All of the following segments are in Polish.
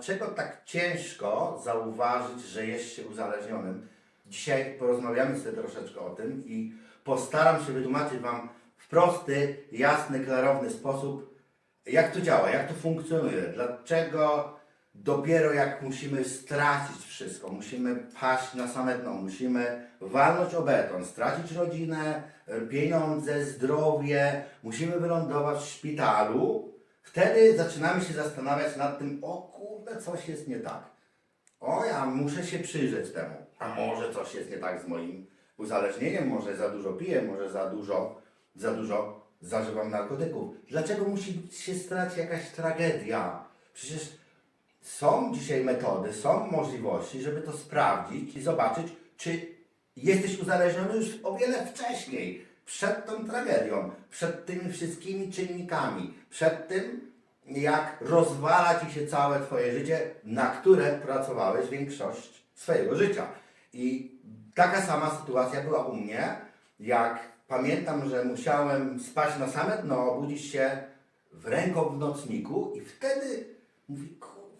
Dlaczego tak ciężko zauważyć, że jest się uzależnionym? Dzisiaj porozmawiamy sobie troszeczkę o tym i postaram się wytłumaczyć Wam w prosty, jasny, klarowny sposób, jak to działa, jak to funkcjonuje, dlaczego dopiero jak musimy stracić wszystko, musimy paść na same dno, musimy walnąć o beton, stracić rodzinę, pieniądze, zdrowie, musimy wylądować w szpitalu, wtedy zaczynamy się zastanawiać nad tym, o kurde, coś jest nie tak. O, ja muszę się przyjrzeć temu. A może coś jest nie tak z moim uzależnieniem, może za dużo piję, może za dużo, za dużo zażywam narkotyków. Dlaczego musi się stać jakaś tragedia? Przecież są dzisiaj metody, są możliwości, żeby to sprawdzić i zobaczyć, czy jesteś uzależniony już o wiele wcześniej, przed tą tragedią, przed tymi wszystkimi czynnikami, przed tym, jak rozwala ci się całe Twoje życie, na które pracowałeś większość swojego życia. I taka sama sytuacja była u mnie, jak pamiętam, że musiałem spać na same dno, obudzić się w ręką w nocniku i wtedy mówi, kur...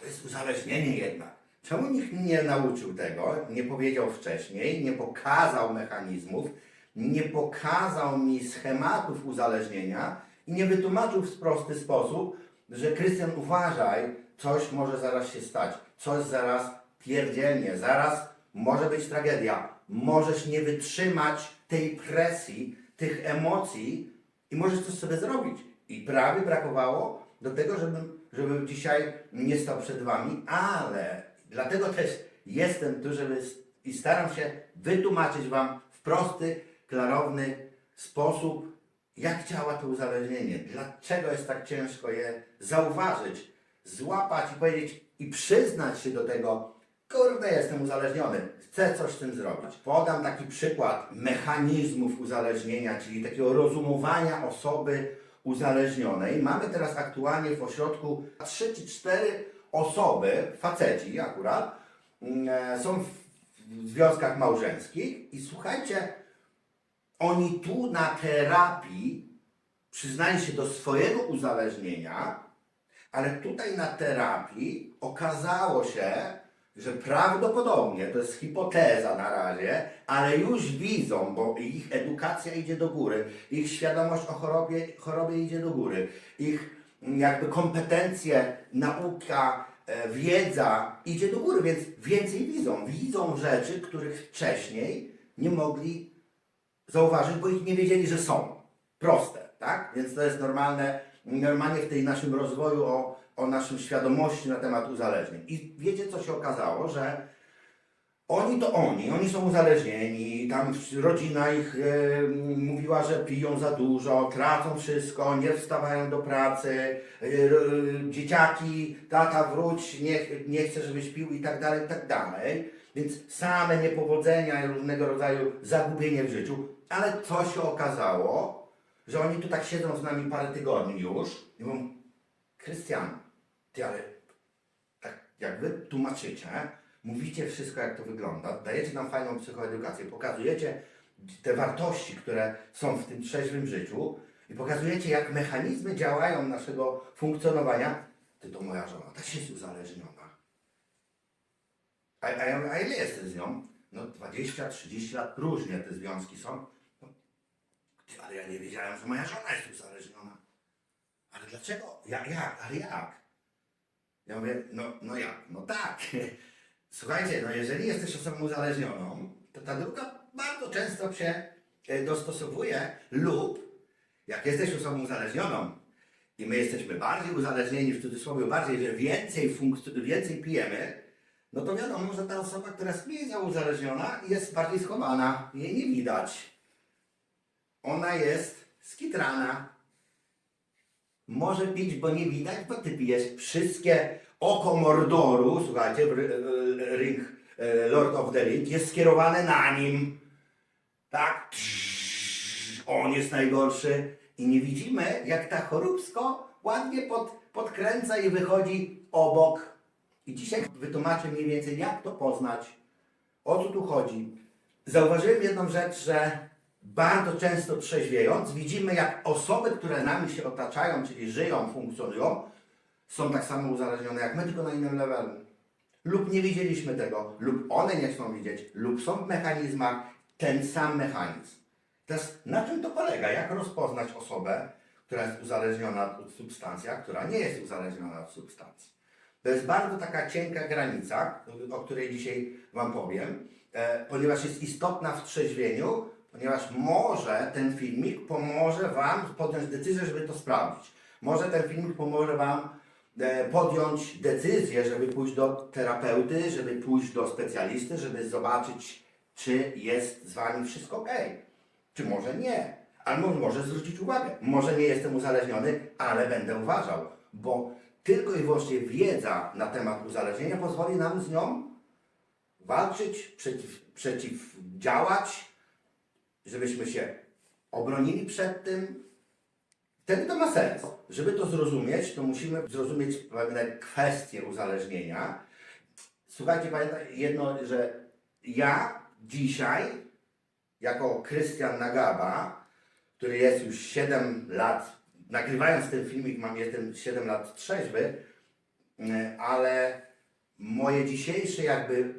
to jest uzależnienie jednak. Czemu nikt nie nauczył tego, nie powiedział wcześniej, nie pokazał mechanizmów, nie pokazał mi schematów uzależnienia i nie wytłumaczył w prosty sposób, że Krystian uważaj, coś może zaraz się stać, coś zaraz pierdzielnie, zaraz może być tragedia, możesz nie wytrzymać tej presji, tych emocji i możesz coś sobie zrobić. I prawie brakowało do tego, żebym, żebym dzisiaj nie stał przed Wami, ale dlatego też jestem tu, żeby i staram się wytłumaczyć Wam w prosty, klarowny sposób, jak działa to uzależnienie, dlaczego jest tak ciężko je zauważyć, złapać i powiedzieć i przyznać się do tego, kurde, jestem uzależniony, chcę coś z tym zrobić. Podam taki przykład mechanizmów uzależnienia, czyli takiego rozumowania osoby uzależnionej. Mamy teraz aktualnie w ośrodku 3 czy 4 osoby, faceci akurat, mm, e, są w w związkach małżeńskich i słuchajcie, oni tu na terapii przyznają się do swojego uzależnienia, ale tutaj na terapii okazało się, że prawdopodobnie, to jest hipoteza na razie, ale już widzą, bo ich edukacja idzie do góry, ich świadomość o chorobie, chorobie idzie do góry, ich jakby kompetencje, nauka, e, wiedza idzie do góry, więc więcej widzą. Widzą rzeczy, których wcześniej nie mogli zauważyć, bo ich nie wiedzieli, że są. Proste, tak? Więc to jest normalne, normalnie w tej naszym rozwoju o, o naszym świadomości na temat uzależnień. I wiecie, co się okazało, że oni to oni, oni są uzależnieni, tam rodzina ich e, mówiła, że piją za dużo, tracą wszystko, nie wstawają do pracy, e, e, dzieciaki, tata wróć, nie, nie chcę, żebyś pił i tak dalej, i tak dalej. Więc same niepowodzenia i różnego rodzaju zagubienie w życiu, ale co się okazało, że oni tu tak siedzą z nami parę tygodni już i mówią, Krystian, ty ale tak jak wy tłumaczycie, mówicie wszystko jak to wygląda, dajecie nam fajną psychoedukację, pokazujecie te wartości, które są w tym trzeźwym życiu i pokazujecie jak mechanizmy działają naszego funkcjonowania, ty to moja żona też jest uzależniona. A, a, a ile jesteś z nią? No 20-30 lat, różnie te związki są. Ty, ale ja nie wiedziałem, że moja żona jest uzależniona. Ale dlaczego? Ja, jak? Ale jak? Ja mówię, no, no jak? No tak. Słuchajcie, no jeżeli jesteś osobą uzależnioną, to ta druga bardzo często się e, dostosowuje lub jak jesteś osobą uzależnioną i my jesteśmy bardziej uzależnieni, w cudzysłowie bardziej, że więcej, funkc- więcej pijemy, no to wiadomo, że ta osoba, która jest mniej uzależniona jest bardziej schowana, jej nie widać. Ona jest skitrana, może pić, bo nie widać, bo ty pijesz wszystkie oko Mordoru, słuchajcie, ring, e, Lord of the Ring, jest skierowane na nim. Tak? On jest najgorszy. I nie widzimy, jak ta choróbsko ładnie pod, podkręca i wychodzi obok. I dzisiaj wytłumaczę mniej więcej, jak to poznać, o co tu chodzi. Zauważyłem jedną rzecz, że bardzo często trzeźwiejąc, widzimy jak osoby, które nami się otaczają, czyli żyją, funkcjonują, są tak samo uzależnione jak my, tylko na innym levelu. Lub nie widzieliśmy tego, lub one nie chcą widzieć, lub są w mechanizmach ten sam mechanizm. Teraz na czym to polega? Jak rozpoznać osobę, która jest uzależniona od substancji, a która nie jest uzależniona od substancji? To jest bardzo taka cienka granica, o której dzisiaj Wam powiem, e, ponieważ jest istotna w trzeźwieniu, ponieważ może ten filmik pomoże Wam podjąć decyzję, żeby to sprawdzić. Może ten filmik pomoże Wam e, podjąć decyzję, żeby pójść do terapeuty, żeby pójść do specjalisty, żeby zobaczyć, czy jest z Wami wszystko ok. Czy może nie. Albo może zwrócić uwagę. Może nie jestem uzależniony, ale będę uważał, bo tylko i wyłącznie wiedza na temat uzależnienia pozwoli nam z nią walczyć, przeciw, przeciwdziałać, żebyśmy się obronili przed tym. Wtedy to ma sens. Żeby to zrozumieć, to musimy zrozumieć pewne kwestie uzależnienia. Słuchajcie, pamiętaj jedno, że ja dzisiaj, jako Krystian Nagaba, który jest już 7 lat, nagrywając ten filmik, mam jestem 7 lat trzeźwy, e, ale moje dzisiejsze jakby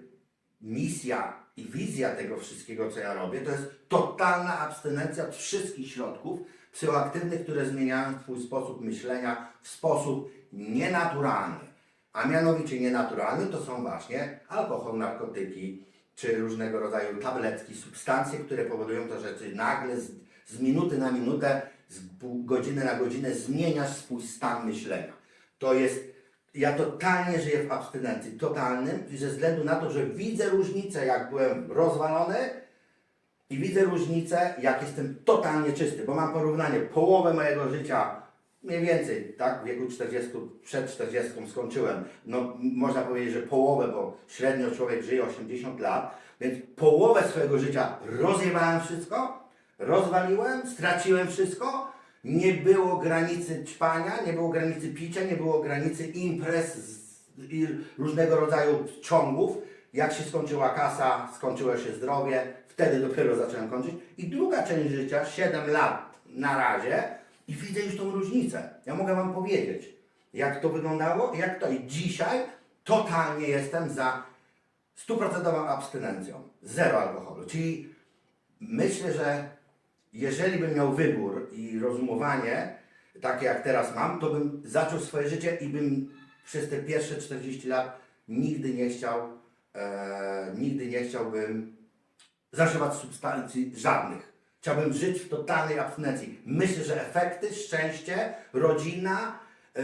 misja i wizja tego wszystkiego, co ja robię, to jest totalna abstynencja od wszystkich środków psychoaktywnych, które zmieniają Twój sposób myślenia w sposób nienaturalny. A mianowicie nienaturalny to są właśnie alkohol, narkotyki, czy różnego rodzaju tabletki, substancje, które powodują to, że Ty nagle z, z minuty na minutę, z godziny na godzinę zmieniasz swój stan myślenia. To jest ja totalnie żyję w abstynencji, totalnym, ze względu na to, że widzę różnicę, jak byłem rozwalony i widzę różnicę, jak jestem totalnie czysty, bo mam porównanie, połowę mojego życia, mniej więcej, tak, w wieku 40, przed 40 skończyłem, no można powiedzieć, że połowę, bo średnio człowiek żyje 80 lat, więc połowę swojego życia rozjebałem wszystko, rozwaliłem, straciłem wszystko, nie było granicy ćpania, nie było granicy picia, nie było granicy imprez i różnego rodzaju ciągów. Jak się skończyła kasa, skończyło się zdrowie, wtedy dopiero zacząłem kończyć. I druga część życia, 7 lat na razie, i widzę już tą różnicę. Ja mogę Wam powiedzieć, jak to wyglądało, jak to. I dzisiaj totalnie jestem za stuprocentową abstynencją. Zero alkoholu. Czyli myślę, że jeżeli bym miał wybór i rozumowanie, takie jak teraz mam, to bym zaczął swoje życie i bym przez te pierwsze 40 lat nigdy nie chciał, e, nigdy nie chciałbym zażywać substancji żadnych. Chciałbym żyć w totalnej abstynencji. Myślę, że efekty, szczęście, rodzina, e,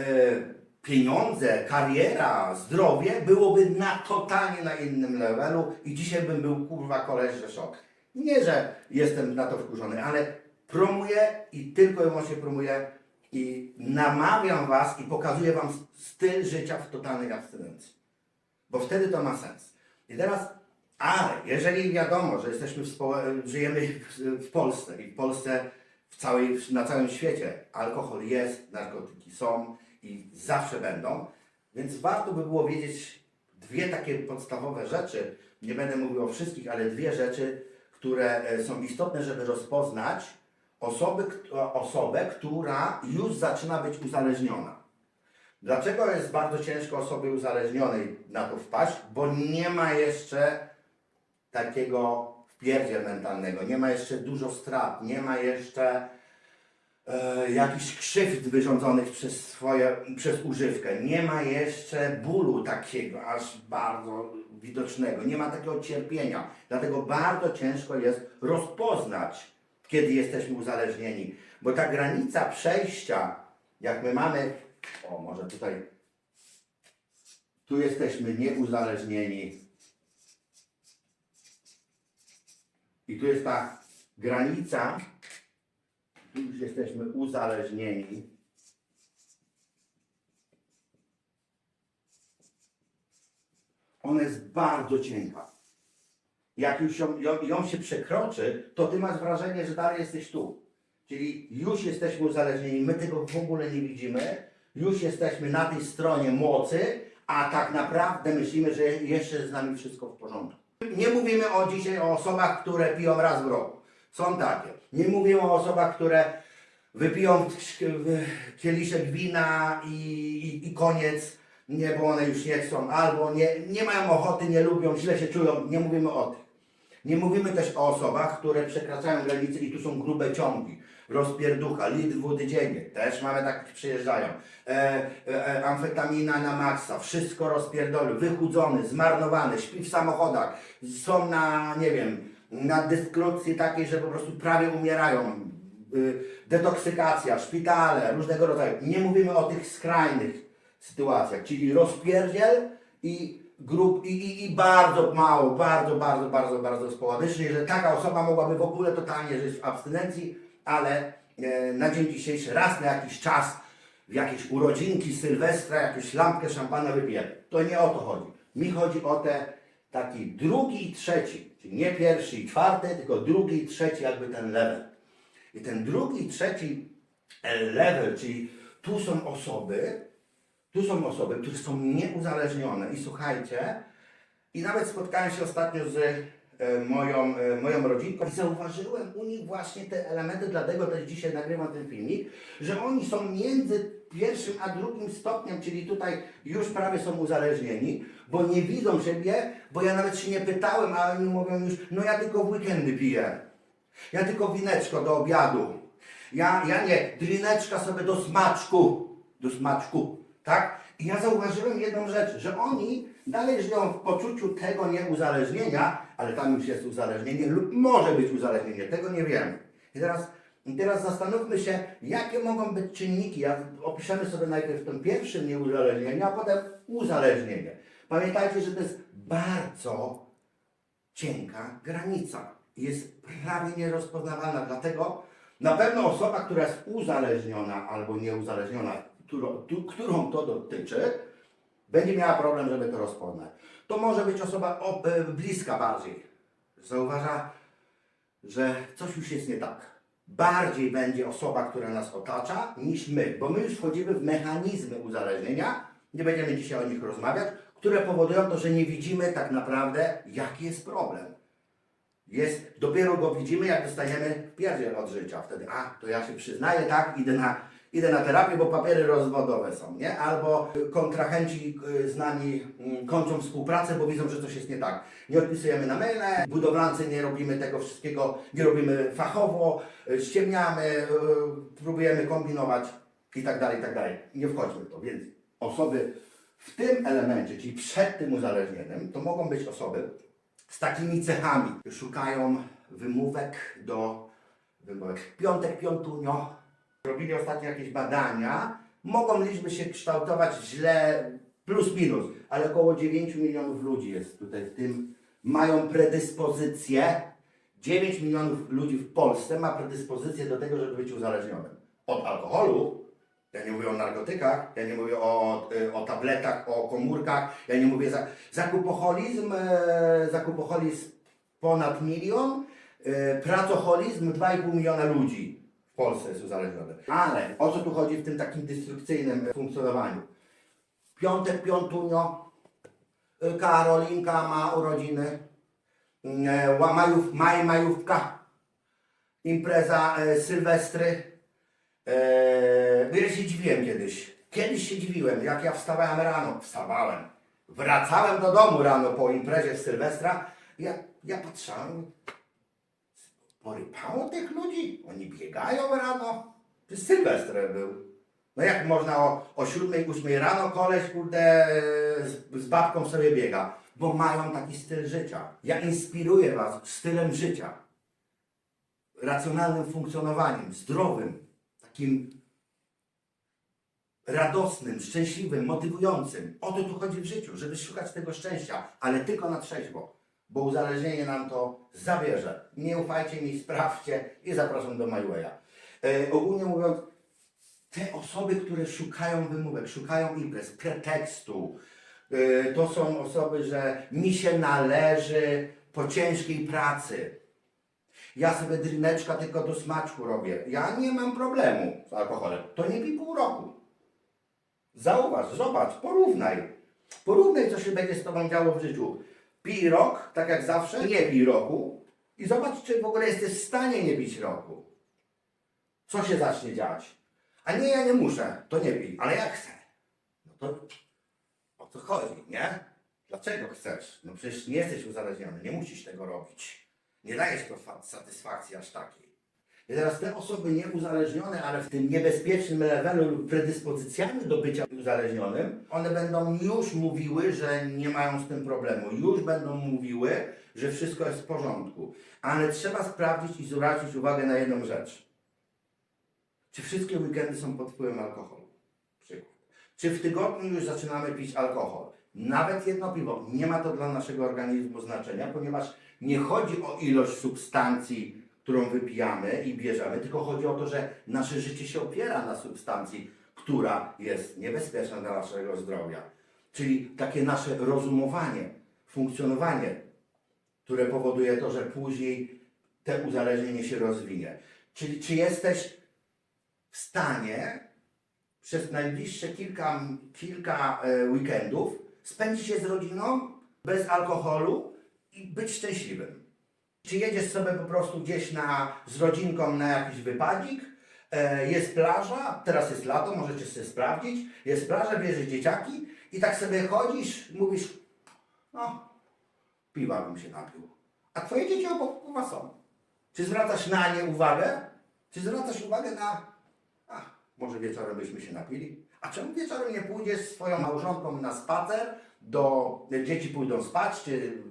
pieniądze, kariera, zdrowie byłoby na totalnie na innym levelu i dzisiaj bym był kurwa koleś, szok. Nie, że jestem na to wkurzony, ale promuję i tylko i wyłącznie promuję i namawiam Was i pokazuję Wam styl życia w totalnej abstynencji. Bo wtedy to ma sens. I teraz, ale jeżeli wiadomo, że jesteśmy w żyjemy w, w Polsce i w Polsce w całej, na całym świecie alkohol jest, narkotyki są i zawsze będą, więc warto by było wiedzieć dwie takie podstawowe rzeczy. Nie będę mówił o wszystkich, ale dwie rzeczy, które e, są istotne, żeby rozpoznać osoby, osobę, która już zaczyna być uzależniona. Dlaczego jest bardzo ciężko osobie uzależnionej na to wpaść? Bo nie ma jeszcze takiego wpierdziel mentalnego, nie ma jeszcze dużo strat, nie ma jeszcze e, jakichś krzywd wyrządzonych przez swoje, przez używkę, nie ma jeszcze bólu takiego aż bardzo widocznego, nie ma takiego cierpienia. Dlatego bardzo ciężko jest rozpoznać, kiedy jesteśmy uzależnieni, bo ta granica przejścia, jak my mamy, o może tutaj, tu jesteśmy nieuzależnieni, i tu jest ta granica, już jesteśmy uzależnieni. Ona jest bardzo cienka. Jak już ją, ją, ją się przekroczy, to ty masz wrażenie, że dalej jesteś tu. Czyli już jesteśmy uzależnieni, my tego w ogóle nie widzimy, już jesteśmy na tej stronie mocy, a tak naprawdę myślimy, że jeszcze z nami wszystko w porządku. Nie mówimy o dzisiaj o osobach, które piją raz w roku. Są takie. Nie mówimy o osobach, które wypiją kieliszek wina i, i, i koniec, nie, bo one już nie chcą, albo nie, nie mają ochoty, nie lubią, źle się czują, nie mówimy o tych. Nie mówimy też o osobach, które przekraczają granice i tu są grube ciągi, rozpierducha, litr wody dziennie, też mamy takich przyjeżdżają, e, e, e, amfetamina na maksa, wszystko rozpierdolony, wychudzony, zmarnowany, śpi w samochodach, są na, nie wiem, na dyskrupcji takiej, że po prostu prawie umierają, y, detoksykacja, szpitale, różnego rodzaju. Nie mówimy o tych skrajnych sytuacjach, czyli rozpierdziel i grup i, i, i bardzo mało, bardzo, bardzo, bardzo, bardzo społadycznie, że taka osoba mogłaby w ogóle totalnie żyć w abstynencji, ale e, na dzień dzisiejszy raz na jakiś czas w jakieś urodzinki, sylwestra, jakąś lampkę szampana wypije. To nie o to chodzi. Mi chodzi o te taki drugi i trzeci, czyli nie pierwszy i czwarty, tylko drugi i trzeci jakby ten level. I ten drugi i trzeci e, level, czyli tu są osoby, tu są osoby, które są nieuzależnione i słuchajcie, i nawet spotkałem się ostatnio z e, moją, e, moją rodzinką i zauważyłem u nich właśnie te elementy, dlatego też dzisiaj nagrywam ten filmik, że oni są między pierwszym a drugim stopniem, czyli tutaj już prawie są uzależnieni, bo nie widzą siebie, bo ja nawet się nie pytałem, a oni mówią już, no ja tylko w weekendy piję. Ja tylko wineczko do obiadu. Ja, ja nie, drineczka sobie do smaczku. Do smaczku, tak? I ja zauważyłem jedną rzecz, że oni dalej żyją w poczuciu tego nieuzależnienia, ale tam już jest uzależnienie lub może być uzależnienie, tego nie wiemy. I teraz, i teraz zastanówmy się, jakie mogą być czynniki. Ja, opiszemy sobie najpierw ten pierwszy nieuzależnienie, a potem uzależnienie. Pamiętajcie, że to jest bardzo cienka granica. Jest prawie nierozpoznawalna, dlatego na pewno osoba, która jest uzależniona albo nieuzależniona, którą, tu, którą to dotyczy, będzie miała problem, żeby to rozpoznać. To może być osoba o, e, bliska bardziej. Zauważa, że coś już jest nie tak. Bardziej będzie osoba, która nas otacza, niż my, bo my już wchodzimy w mechanizmy uzależnienia, nie będziemy dzisiaj o nich rozmawiać, które powodują to, że nie widzimy tak naprawdę, jaki jest problem. Jest, dopiero go widzimy, jak dostajemy pierdziel od życia. Wtedy, a, to ja się przyznaję, tak, idę na, idę na terapię, bo papiery rozwodowe są, nie? Albo kontrahenci y, z nami mm, kończą współpracę, bo widzą, że coś jest nie tak. Nie odpisujemy na maile, budowlance nie robimy tego wszystkiego, nie robimy fachowo, y, ściemniamy, y, próbujemy kombinować i tak dalej, i tak dalej. Nie wchodźmy w to, więc osoby w tym elemencie, czyli przed tym uzależnieniem, to mogą być osoby, z takimi cechami. Szukają wymówek do wymówek. Piątek, piątunio. Robili ostatnio jakieś badania. Mogą liczby się kształtować źle, plus minus, ale około 9 milionów ludzi jest tutaj w tym. Mają predyspozycję. 9 milionów ludzi w Polsce ma predyspozycję do tego, żeby być uzależnionym. Od alkoholu, ja nie mówię o narkotykach, ja nie mówię o, o tabletach, o komórkach, ja nie mówię za zakupoholizm, e, zakupoholizm ponad milion, e, pracoholizm 2,5 miliona ludzi w Polsce jest uzależniony. Ale o co tu chodzi w tym takim destrukcyjnym funkcjonowaniu? Piątek, piątunio, y, Karolinka ma urodziny, e, ła- majów, maj, majówka, impreza e, Sylwestry, ja się dziwiłem kiedyś. Kiedyś się dziwiłem, jak ja wstawałem rano. Wstawałem. Wracałem do domu rano po imprezie Sylwestra. Ja, ja patrzałem. Porypało tych ludzi. Oni biegają rano. Jest Sylwester był. No jak można o, o 7, 8 rano koleś, kurde, z, z babką sobie biega. Bo mają taki styl życia. Ja inspiruję Was stylem życia. Racjonalnym funkcjonowaniem, zdrowym, takim radosnym, szczęśliwym, motywującym. O to tu chodzi w życiu, żeby szukać tego szczęścia, ale tylko na trzeźwo, bo uzależnienie nam to zabierze. Nie ufajcie mi, sprawdźcie i zapraszam do MyWaya. E, ogólnie mówiąc, te osoby, które szukają wymówek, szukają imprez, pretekstu, e, to są osoby, że mi się należy po ciężkiej pracy. Ja sobie drineczka tylko do smaczku robię. Ja nie mam problemu z alkoholem. To nie pij pół roku. Zauważ, zobacz, porównaj. Porównaj, co się będzie z Tobą działo w życiu. Pij rok, tak jak zawsze, nie pij roku i zobacz, czy w ogóle jesteś w stanie nie pić roku. Co się zacznie dziać? A nie, ja nie muszę, to nie pij, ale ja chcę. No to o co chodzi, nie? Dlaczego chcesz? No przecież nie jesteś uzależniony, nie musisz tego robić. Nie dajesz to fa- satysfakcji aż takiej. I teraz te osoby nieuzależnione, ale w tym niebezpiecznym levelu lub predyspozycjami do bycia uzależnionym, one będą już mówiły, że nie mają z tym problemu. Już będą mówiły, że wszystko jest w porządku. Ale trzeba sprawdzić i zwrócić uwagę na jedną rzecz. Czy wszystkie weekendy są pod wpływem alkoholu? Przykład. Czy w tygodniu już zaczynamy pić alkohol? Nawet jedno piwo. Nie ma to dla naszego organizmu znaczenia, ponieważ nie chodzi o ilość substancji, którą wypijamy i bierzemy, tylko chodzi o to, że nasze życie się opiera na substancji, która jest niebezpieczna dla naszego zdrowia. Czyli takie nasze rozumowanie, funkcjonowanie, które powoduje to, że później te uzależnienie się rozwinie. Czyli czy jesteś w stanie przez najbliższe kilka, kilka e, weekendów spędzić je z rodziną bez alkoholu i być szczęśliwym. Czy jedziesz sobie po prostu gdzieś na, z rodzinką na jakiś wypadzik, e, jest plaża, teraz jest lato, możecie sobie sprawdzić, jest plaża, bierzesz dzieciaki i tak sobie chodzisz, mówisz, no, piwa bym się napił. A twoje dzieci obok was są. Czy zwracasz na nie uwagę? Czy zwracasz uwagę na a, może wieczorem byśmy się napili? A czemu wieczorem nie pójdziesz swoją małżonką na spacer, do, dzieci pójdą spać, czy,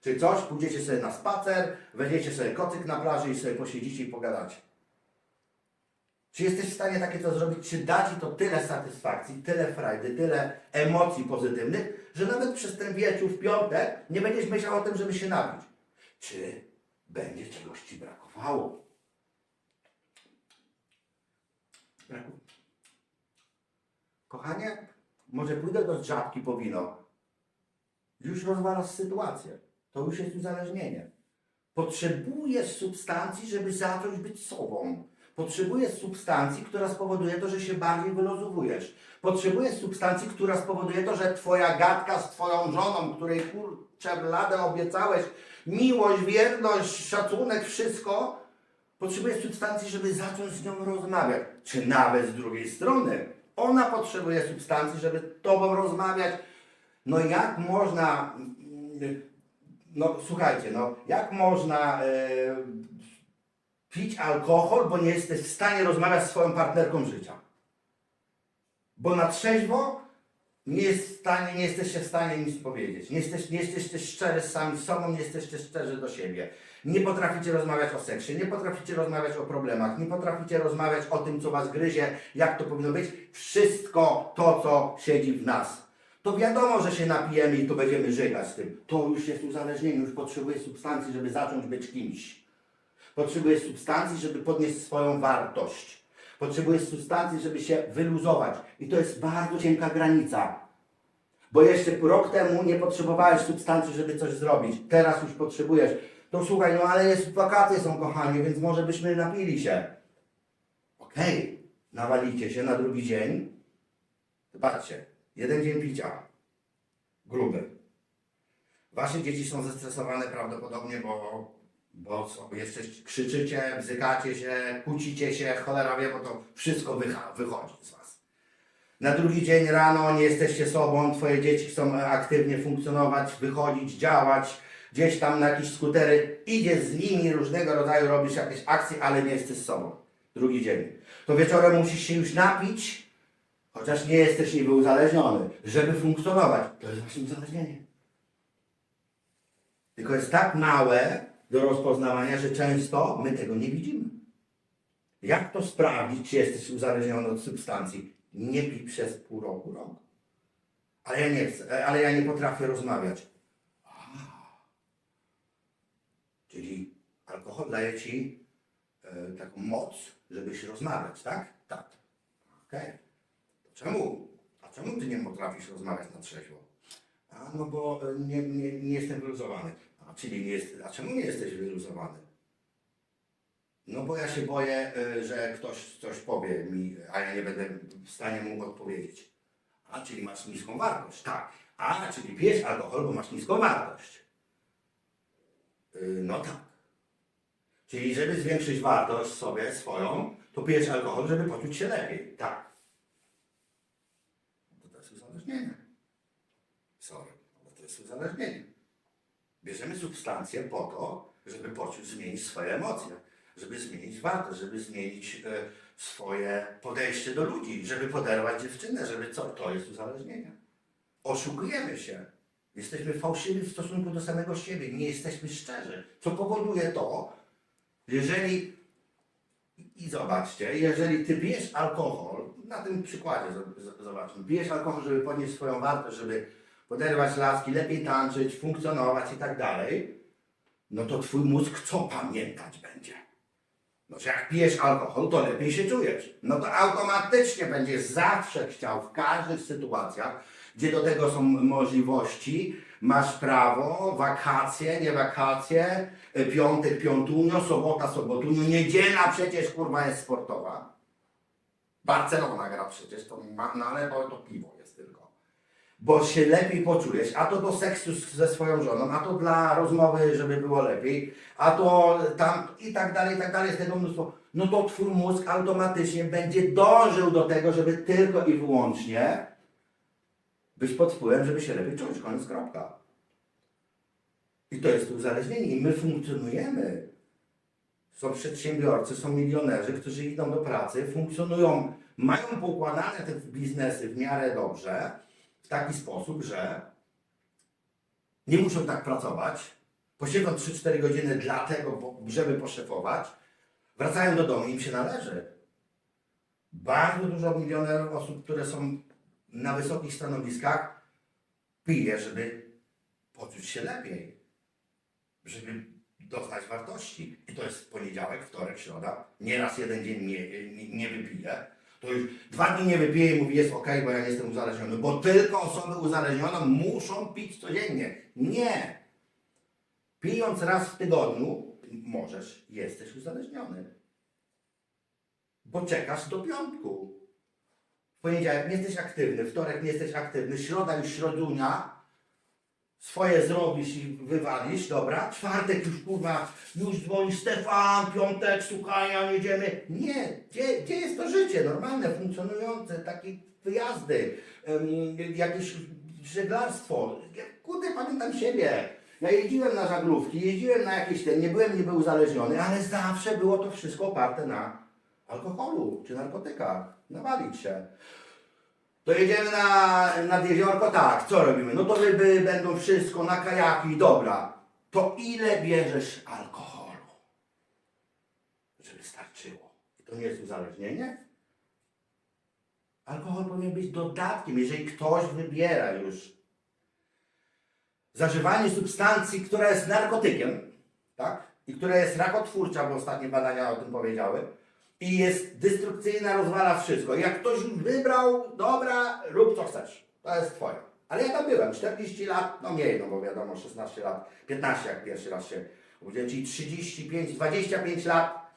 czy coś, pójdziecie sobie na spacer, weźmiecie sobie kocyk na plaży i sobie posiedzicie i pogadacie. Czy jesteś w stanie takie to zrobić? Czy da Ci to tyle satysfakcji, tyle frajdy, tyle emocji pozytywnych, że nawet przez ten wieczór w piątek nie będziesz myślał o tym, żeby się napić? Czy będzie czegoś Ci brakowało? Braku. Kochanie, może pójdę do żabki po wino. Już rozwalasz sytuację. To już jest uzależnienie. Potrzebujesz substancji, żeby zacząć być sobą. Potrzebujesz substancji, która spowoduje to, że się bardziej wylozowujesz. Potrzebujesz substancji, która spowoduje to, że twoja gadka z twoją żoną, której kurczę bladę obiecałeś, miłość, wierność, szacunek, wszystko, potrzebujesz substancji, żeby zacząć z nią rozmawiać. Czy nawet z drugiej strony. Ona potrzebuje substancji, żeby tobą rozmawiać. No jak można, mm, no słuchajcie, no jak można e, pić alkohol, bo nie jesteś w stanie rozmawiać z swoją partnerką życia? Bo na trzeźwo nie, jest w stanie, nie jesteście w stanie nic powiedzieć. Nie, jesteś, nie jesteście szczerzy sami z sobą, nie jesteście szczerzy do siebie. Nie potraficie rozmawiać o seksie, nie potraficie rozmawiać o problemach, nie potraficie rozmawiać o tym, co was gryzie, jak to powinno być. Wszystko to, co siedzi w nas. To wiadomo, że się napijemy i to będziemy żygać z tym. To już jest uzależnienie, już potrzebuje substancji, żeby zacząć być kimś. Potrzebujesz substancji, żeby podnieść swoją wartość. Potrzebujesz substancji, żeby się wyluzować. I to jest bardzo cienka granica. Bo jeszcze rok temu nie potrzebowałeś substancji, żeby coś zrobić. Teraz już potrzebujesz. To słuchaj, no ale jest wakacje są kochani, więc może byśmy napili się. Okej, nawalicie się na drugi dzień. Zobaczcie, jeden dzień picia. Gruby. Wasze dzieci są zestresowane prawdopodobnie, bo, bo sobie jeszcze krzyczycie, bzykacie się, kłócicie się, cholera wie, bo to wszystko wycha- wychodzi z was. Na drugi dzień rano nie jesteście sobą, twoje dzieci chcą aktywnie funkcjonować, wychodzić, działać, gdzieś tam na jakieś skutery, idziesz z nimi różnego rodzaju, robisz jakieś akcje, ale nie jesteś sobą. Drugi dzień. To wieczorem musisz się już napić, chociaż nie jesteś niby uzależniony, żeby funkcjonować. To jest właśnie uzależnienie. Tylko jest tak małe do rozpoznawania, że często my tego nie widzimy. Jak to sprawdzić, czy jesteś uzależniony od substancji? Nie pij przez pół roku, rok. Ale ja nie chcę, ale ja nie potrafię rozmawiać. Czyli alkohol daje ci e, taką moc, żebyś rozmawiać, tak? Tak. Okej. To Czemu? A czemu ty nie potrafisz rozmawiać na trzeźwo? A no bo e, nie, nie, nie jestem wyluzowany. A czyli nie jest, a czemu nie jesteś wyluzowany? No bo ja się boję, y, że ktoś coś powie mi, a ja nie będę w stanie mu odpowiedzieć. A, czyli masz niską wartość. Tak. A, czyli pijesz alkohol, bo masz niską wartość. Y, No tak. Czyli żeby zwiększyć wartość sobie swoją, to pijesz alkohol, żeby poczuć się lepiej. Tak. Uzależnienie. Sorry, ale to jest uzależnienie. Bierzemy substancję po to, żeby poczuć, zmienić swoje emocje, żeby zmienić wartość, żeby zmienić e, swoje podejście do ludzi, żeby poderwać dziewczynę, żeby co? To jest uzależnienie. Oszukujemy się. Jesteśmy fałszywi w stosunku do samego siebie, nie jesteśmy szczerzy. Co powoduje to, jeżeli i zobaczcie, jeżeli ty pijesz alkohol, na tym przykładzie zobaczmy, pijesz alkohol, żeby podnieść swoją wartość, żeby poderwać laski, lepiej tańczyć, funkcjonować i tak dalej, no to twój mózg co pamiętać będzie? No, że jak pijesz alkohol, to lepiej się czujesz. No to automatycznie będziesz zawsze chciał w każdych sytuacjach, gdzie do tego są możliwości, masz prawo, wakacje, nie wakacje, piątek, piątunio, sobota, sobotunio, niedziela przecież kurwa jest sportowa. Barcelona gra przecież, to ma, no ale to, to piwo jest tylko. Bo się lepiej poczujesz, a to do seksu ze swoją żoną, a to dla rozmowy, żeby było lepiej, a to tam i tak dalej, i tak dalej, jest tego mnóstwo. No to twój mózg automatycznie będzie dążył do tego, żeby tylko i wyłącznie być pod wpływem, żeby się lepiej czuć. Koniec, kropka. I to jest uzależnienie. I my funkcjonujemy. Są przedsiębiorcy, są milionerzy, którzy idą do pracy, funkcjonują, mają poukładane te biznesy w miarę dobrze, w taki sposób, że nie muszą tak pracować, posiedzą 3-4 godziny dlatego, żeby poszefować, wracają do domu im się należy. Bardzo dużo milionerów osób, które są na wysokich stanowiskach, pije, żeby poczuć się lepiej, żeby doznać wartości. I to jest poniedziałek, wtorek, środa. Nieraz jeden dzień nie, nie, nie wypije. To już dwa dni nie wypije i mówi, jest ok, bo ja nie jestem uzależniony. Bo tylko osoby uzależnione muszą pić codziennie. Nie. Pijąc raz w tygodniu, możesz, jesteś uzależniony. Bo czekasz do piątku. W poniedziałek nie jesteś aktywny, wtorek nie jesteś aktywny, środa już środunia, swoje zrobisz i wywalisz, dobra, czwartek już kurwa, już dzwonisz, Stefan, piątek, słuchaj, a jedziemy. Nie, gdzie, gdzie jest to życie normalne, funkcjonujące, takie wyjazdy, jakieś żeglarstwo. Kurde, pamiętam siebie. Ja jeździłem na żaglówki, jeździłem na jakieś ten, nie byłem niby uzależniony, ale zawsze było to wszystko oparte na alkoholu czy narkotykach. Nawalić się. To jedziemy na, nad jeziorko, tak, co robimy? No to ryby będą wszystko na kajaki, dobra. To ile bierzesz alkoholu? Żeby starczyło. I to nie jest uzależnienie? Alkohol powinien być dodatkiem, jeżeli ktoś wybiera już zażywanie substancji, która jest narkotykiem, tak? I która jest rakotwórcza, bo ostatnie badania o tym powiedziały, i jest destrukcyjna, rozwala wszystko. Jak ktoś wybrał, dobra, rób co chcesz. To jest twoje. Ale ja tam byłem, 40 lat, no mniej, no bo wiadomo, 16 lat, 15 jak pierwszy raz się udzieliłem, czyli 35, 25 lat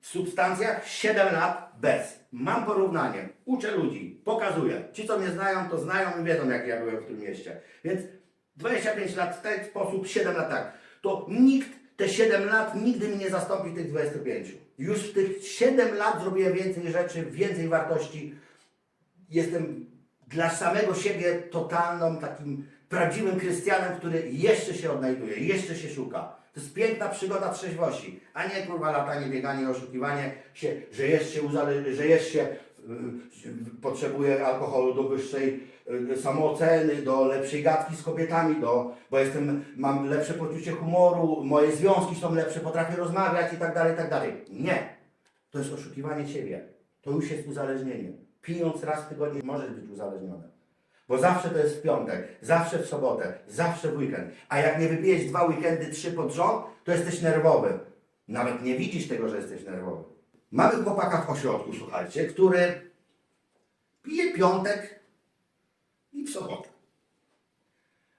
w substancjach, 7 lat bez. Mam porównanie, uczę ludzi, pokazuję. Ci, co mnie znają, to znają i wiedzą, jak ja byłem w tym mieście. Więc 25 lat w ten sposób, 7 lat tak. To nikt te 7 lat nigdy mi nie zastąpi tych 25. Już w tych 7 lat zrobiłem więcej rzeczy, więcej wartości. Jestem dla samego siebie totalną, takim prawdziwym Krystianem, który jeszcze się odnajduje, jeszcze się szuka. To jest piękna przygoda trzeźwości, a nie kurwa latanie, bieganie, oszukiwanie się, że jest się, uzale- że jest się y, potrzebuje alkoholu do wyższej y, samooceny, do lepszej gadki z kobietami, do, bo jestem, mam lepsze poczucie humoru, moje związki są lepsze, potrafię rozmawiać i tak dalej, i tak dalej. Nie. To jest oszukiwanie siebie. To już jest uzależnienie. Pijąc raz w tygodniu możesz być uzależniony. Bo zawsze to jest w piątek, zawsze w sobotę, zawsze w weekend. A jak nie wypijesz dwa weekendy, trzy pod rząd, to jesteś nerwowy. Nawet nie widzisz tego, że jesteś nerwowy. Mamy chłopaka w ośrodku, słuchajcie, który pije piątek i w sobotę.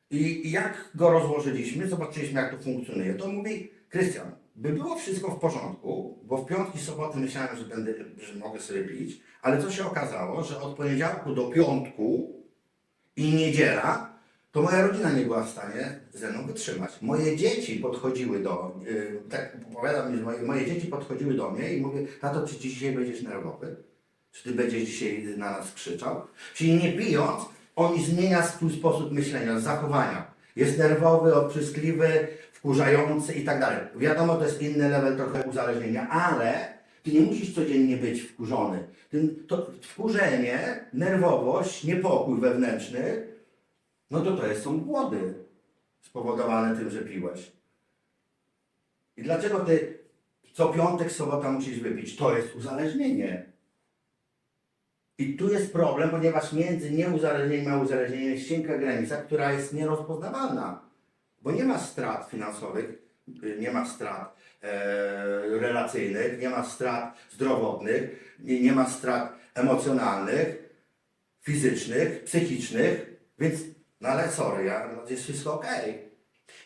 I jak go rozłożyliśmy, zobaczyliśmy jak to funkcjonuje, to mówi, Krystian, by było wszystko w porządku, bo w piątki, soboty myślałem, że, będę, że mogę sobie pić, ale co się okazało, że od poniedziałku do piątku i niedziela to moja rodzina nie była w stanie ze mną wytrzymać. Moje dzieci podchodziły do, yy, tak opowiadam że moje, moje dzieci podchodziły do mnie i mówię, tato, czy dzisiaj będziesz nerwowy? Czy ty będziesz dzisiaj na nas krzyczał? Czyli nie bijąc, on zmienia swój sposób myślenia, zachowania. Jest nerwowy, odpryskliwy, wkurzający i tak dalej. Wiadomo, to jest inny level trochę uzależnienia, ale ty nie musisz codziennie być wkurzony. To wkurzenie, nerwowość, niepokój wewnętrzny, no to to jest, są głody spowodowane tym, że piłeś. I dlaczego ty co piątek, sobota musisz wypić? To jest uzależnienie. I tu jest problem, ponieważ między nieuzależnieniem a uzależnieniem jest cienka granica, która jest nierozpoznawalna. Bo nie ma strat finansowych, nie ma strat e, relacyjnych, nie ma strat zdrowotnych, nie, nie ma strat emocjonalnych, fizycznych, psychicznych, więc, no ale sorry, ja, no, jest wszystko ok.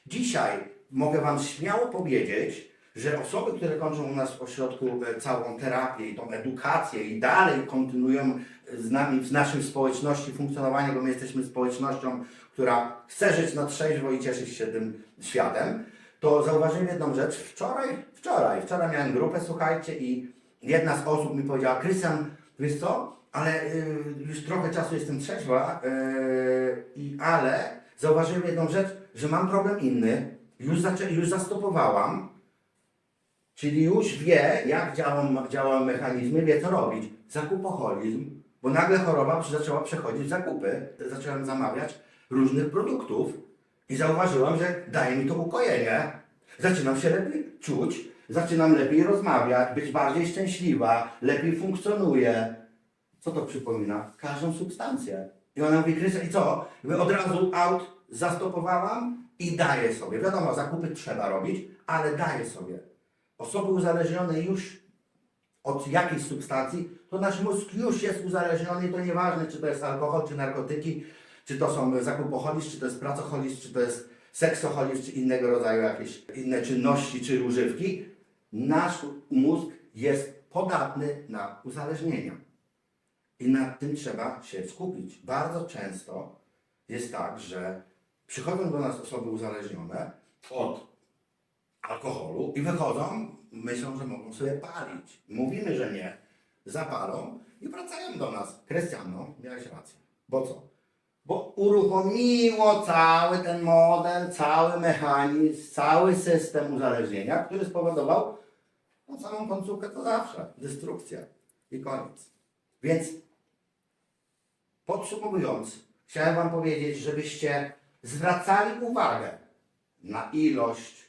Dzisiaj mogę Wam śmiało powiedzieć, że osoby, które kończą u nas w ośrodku e, całą terapię i tą edukację i dalej kontynuują z nami, w naszej społeczności funkcjonowanie, bo my jesteśmy społecznością, która chce żyć na trzeźwo i cieszyć się tym światem, to zauważyłem jedną rzecz. Wczoraj, wczoraj, wczoraj miałem grupę, słuchajcie, i jedna z osób mi powiedziała, Krystian, wiesz co, ale y, już trochę czasu jestem trzeźwa, y, i ale zauważyłem jedną rzecz, że mam problem inny, już, zaczę, już zastopowałam, Czyli już wie, jak działają, działają mechanizmy, wie co robić. Zakupoholizm, bo nagle choroba zaczęła przechodzić zakupy. Zacząłem zamawiać różnych produktów i zauważyłam, że daje mi to ukojenie. Zaczynam się lepiej czuć, zaczynam lepiej rozmawiać, być bardziej szczęśliwa, lepiej funkcjonuję. Co to przypomina? Każdą substancję. I ona mówi, Krystian, i co? Mówię, Od razu out zastopowałam i daję sobie. Wiadomo, zakupy trzeba robić, ale daję sobie. Osoby uzależnione już od jakiejś substancji, to nasz mózg już jest uzależniony i to nieważne, czy to jest alkohol, czy narkotyki, czy to są zakupoholizm, czy to jest pracoholizm, czy to jest seksoholizm, czy innego rodzaju jakieś inne czynności, czy używki. Nasz mózg jest podatny na uzależnienia. I nad tym trzeba się skupić. Bardzo często jest tak, że przychodzą do nas osoby uzależnione od alkoholu i wychodzą, myślą, że mogą sobie palić. Mówimy, że nie. Zapalą i wracają do nas. Krystiano, miałeś rację. Bo co? Bo uruchomiło cały ten model, cały mechanizm, cały system uzależnienia, który spowodował no, samą końcówkę to zawsze. Destrukcja. I koniec. Więc Podsumowując, chciałem Wam powiedzieć, żebyście zwracali uwagę na ilość,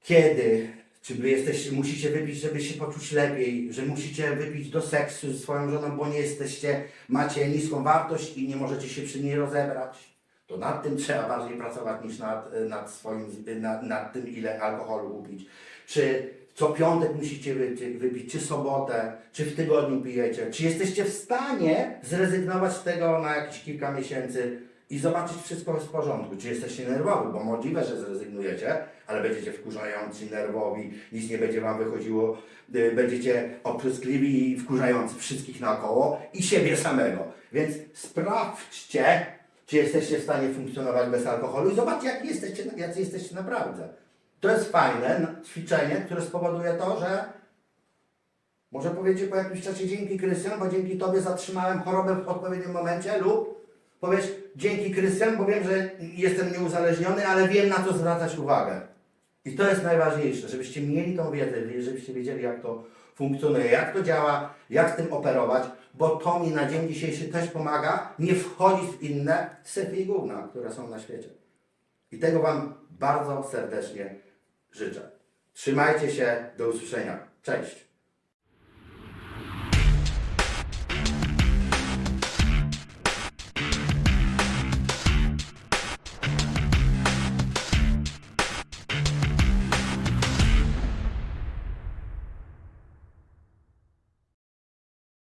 kiedy, czy wy jesteście, musicie wypić, żeby się poczuć lepiej, że musicie wypić do seksu ze swoją żoną, bo nie jesteście, macie niską wartość i nie możecie się przy niej rozebrać. To nad tym trzeba bardziej pracować niż nad, nad swoim, nad, nad tym, ile alkoholu upić. Czy co piątek musicie wy- wypić, czy sobotę, czy w tygodniu pijecie. Czy jesteście w stanie zrezygnować z tego na jakieś kilka miesięcy i zobaczyć wszystko w porządku. Czy jesteście nerwowi, bo możliwe, że zrezygnujecie, ale będziecie wkurzający, nerwowi, nic nie będzie Wam wychodziło, y, będziecie opryskliwi i wkurzający wszystkich naokoło i siebie samego. Więc sprawdźcie, czy jesteście w stanie funkcjonować bez alkoholu i zobaczcie, jak jesteście, jacy jesteście naprawdę. To jest fajne ćwiczenie, które spowoduje to, że może powiecie po jakimś czasie dzięki Krystian, bo dzięki Tobie zatrzymałem chorobę w odpowiednim momencie lub powiesz dzięki Krystian, bo wiem, że jestem nieuzależniony, ale wiem na co zwracać uwagę. I to jest najważniejsze, żebyście mieli tą wiedzę, żebyście wiedzieli jak to funkcjonuje, jak to działa, jak z tym operować, bo to mi na dzień dzisiejszy też pomaga nie wchodzić w inne syfy i gówna, które są na świecie. I tego Wam bardzo serdecznie życzę. Trzymajcie się, do usłyszenia. Cześć!